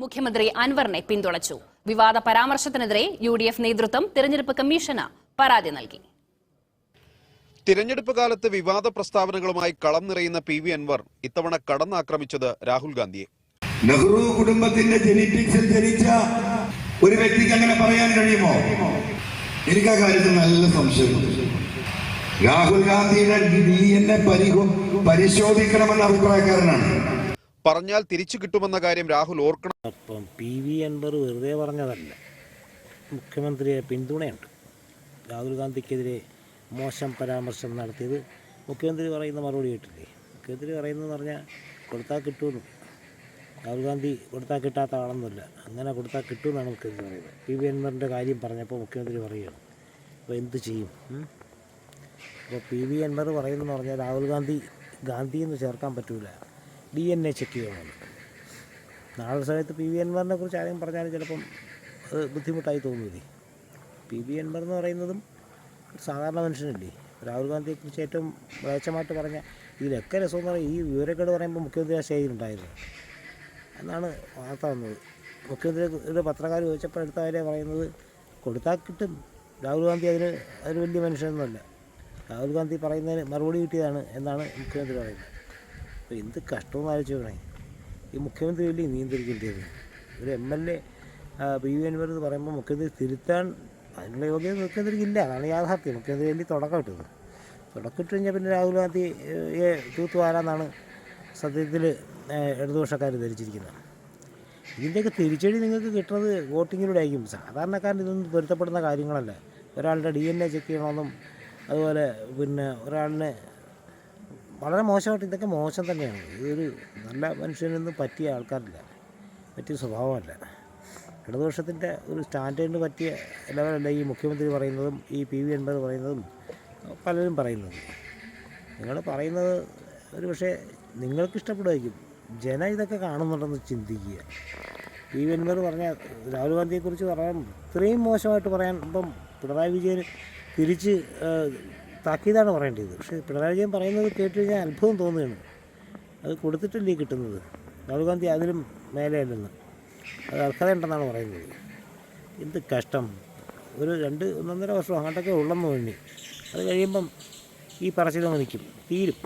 മുഖ്യമന്ത്രി അൻവറിനെ പിന്തുണച്ചു. വിവാദ പരാമർശത്തിനെതിരെ യു ഡി എഫ് നേതൃത്വം തിരഞ്ഞെടുപ്പ് കമ്മീഷന് പരാതി നൽകി. തിരഞ്ഞെടുപ്പ് കാലത്ത് വിവാദ പ്രസ്താവനകളുമായി കളം നിറയുന്ന പി വി അൻവർ ഇത്തവണ കടന്നാക്രമിച്ചത് രാഹുൽ ഗാന്ധിയെ. നെഹ്റു കുടുംബത്തിന്റെ ജനിപ്പിക്സിൽ ജനിച്ച ഒരു വ്യക്തിക്ക് അങ്ങനെ പറയാൻ കഴിയുമോ? എനിക്ക് ആ കാര്യത്തിൽ നല്ല സംശയമുണ്ട് രാഹുൽ ഗാന്ധിയുടെ ഡി എൻ എ പരിശോധിക്കണമെന്ന അഭിപ്രായക്കാരനാണ്. പറഞ്ഞാൽ തിരിച്ചു കിട്ടുമെന്ന കാര്യം രാഹുൽ ഓർക്കണം. അപ്പം പി വി അൻവർ വെറുതെ പറഞ്ഞതല്ല. മുഖ്യമന്ത്രിയെ പിന്തുണയുണ്ട്. രാഹുൽ ഗാന്ധിക്കെതിരെ മോശം പരാമർശം നടത്തിയത് മുഖ്യമന്ത്രി പറയുന്ന മറുപടി കേട്ടില്ലേ? മുഖ്യമന്ത്രി പറയുന്നതെന്ന് പറഞ്ഞാൽ കൊടുത്താൽ കിട്ടുമെന്ന്. രാഹുൽ ഗാന്ധി കൊടുത്താൽ കിട്ടാത്ത ആളൊന്നുമില്ല. അങ്ങനെ കൊടുത്താൽ കിട്ടുമെന്നാണ് മുഖ്യമന്ത്രി പറയുന്നത്. പി വി അൻവറിന്റെ കാര്യം പറഞ്ഞപ്പോൾ മുഖ്യമന്ത്രി പറയുകയാണ്. അപ്പോൾ എന്ത് ചെയ്യും? അപ്പോൾ പി വി അൻവർ പറയുന്നതെന്ന് പറഞ്ഞാൽ രാഹുൽ ഗാന്ധി ഗാന്ധിയെന്ന് ചേർക്കാൻ പറ്റൂല. ഡി എൻ എ ചെക്ക് ചെയ്യണമെന്ന് നാളെ സമയത്ത് പി വി അൻവറിനെ കുറിച്ച് ആരെങ്കിലും പറഞ്ഞാലും ചിലപ്പം അത് ബുദ്ധിമുട്ടായി തോന്നില്ലേ പി വി അൻവർ എന്ന് പറയുന്നതും ഒരു സാധാരണ മനുഷ്യനല്ലേ. രാഹുൽ ഗാന്ധിയെക്കുറിച്ച് ഏറ്റവും മ്ലേച്ഛമായിട്ട് പറഞ്ഞ ഇതിലൊക്കെ രസം എന്ന് പറയുന്നത് ഈ വിവരക്കേട് പറയുമ്പോൾ മുഖ്യമന്ത്രി ആ സ്റ്റേജിലുണ്ടായിരുന്നു എന്നാണ് വാർത്ത വന്നത്. മുഖ്യമന്ത്രി ഒരു പത്രക്കാർ ചോദിച്ചപ്പോൾ എടുത്തവരെ പറയുന്നത് കൊടുത്താൽ കിട്ടും. രാഹുൽ ഗാന്ധി അതിന് അതിന് വലിയ മനുഷ്യനൊന്നുമല്ല. രാഹുൽ ഗാന്ധി പറയുന്നതിന് മറുപടി കിട്ടിയതാണ് എന്നാണ് മുഖ്യമന്ത്രി പറയുന്നത്. അപ്പോൾ എന്ത് കഷ്ടമെന്ന് ആലോചിച്ച് നോക്കണേ ഈ മുഖ്യമന്ത്രി വലിയ നിയന്ത്രിക്കേണ്ടത് ഒരു M L A P V Anvar എന്ന് പറയുമ്പോൾ മുഖ്യമന്ത്രി തിരുത്താൻ അതിനുള്ള യോഗ്യത മുഖ്യമന്ത്രിക്ക് ഇല്ല അതാണ് യാഥാർത്ഥ്യം. മുഖ്യമന്ത്രി വലിയ തുടക്കം ഇട്ടത്. തുടക്കം ഇട്ട് കഴിഞ്ഞാൽ പിന്നെ രാഹുൽ ഗാന്ധി തൂത്തുവാരാന്നാണ് സത്യത്തിൽ ഇടതുപക്ഷക്കാർ ധരിച്ചിരിക്കുന്നത്. ഇതിന്റെയൊക്കെ തിരിച്ചടി നിങ്ങൾക്ക് കിട്ടുന്നത് വോട്ടിങ്ങിലൂടെ ആയിരിക്കും. സാധാരണക്കാരൻ ഇതൊന്നും പൊരുത്തപ്പെടുന്ന കാര്യങ്ങളല്ല. ഒരാളുടെ ഡി എൻ എ ചെക്ക് ചെയ്യണമെന്നും അതുപോലെ പിന്നെ ഒരാളിനെ വളരെ മോശമായിട്ട് ഇതൊക്കെ മോശം തന്നെയാണ്. ഒരു നല്ല മനുഷ്യനൊന്നും പറ്റിയ ആൾക്കാരില്ല. പറ്റിയ സ്വഭാവമല്ല. ഇടതുപക്ഷത്തിന്റെ ഒരു സ്റ്റാൻഡേർഡിന് പറ്റിയ ലെവലല്ല ഈ മുഖ്യമന്ത്രി പറയുന്നതും ഈ പി വി എൺപത് പറയുന്നതും പലരും പറയുന്നത്. നിങ്ങൾ പറയുന്നത് ഒരു പക്ഷേ നിങ്ങൾക്ക് ജന ഇതൊക്കെ കാണുന്നുണ്ടെന്ന് ചിന്തിക്കുക. പി വി എൺപത് പറഞ്ഞ രാഹുൽ ഗാന്ധിയെക്കുറിച്ച് പറയാൻ ഇത്രയും മോശമായിട്ട് പറയാൻ ഇപ്പം പിണറായി വിജയൻ തിരിച്ച് താക്കീതാണ് പറയേണ്ടത്. പക്ഷേ പിണറായി വിജയൻ പറയുന്നത് കേട്ട് കഴിഞ്ഞാൽ അത്ഭുതം തോന്നുകയാണ്. അത് കൊടുത്തിട്ടല്ലേ കിട്ടുന്നത്? രാഹുൽ ഗാന്ധി അതിലും മേലെയല്ലെന്ന്. അത് അർഹതയുണ്ടെന്നാണ് പറയുന്നത്. എന്ത് കഷ്ടം. ഒരു രണ്ട് ഒന്നൊന്നര വർഷം അങ്ങോട്ടൊക്കെ ഉള്ളെന്ന് തോന്നി അത് കഴിയുമ്പം ഈ പറച്ചിലങ്ങ് നിൽക്കും. തീരും.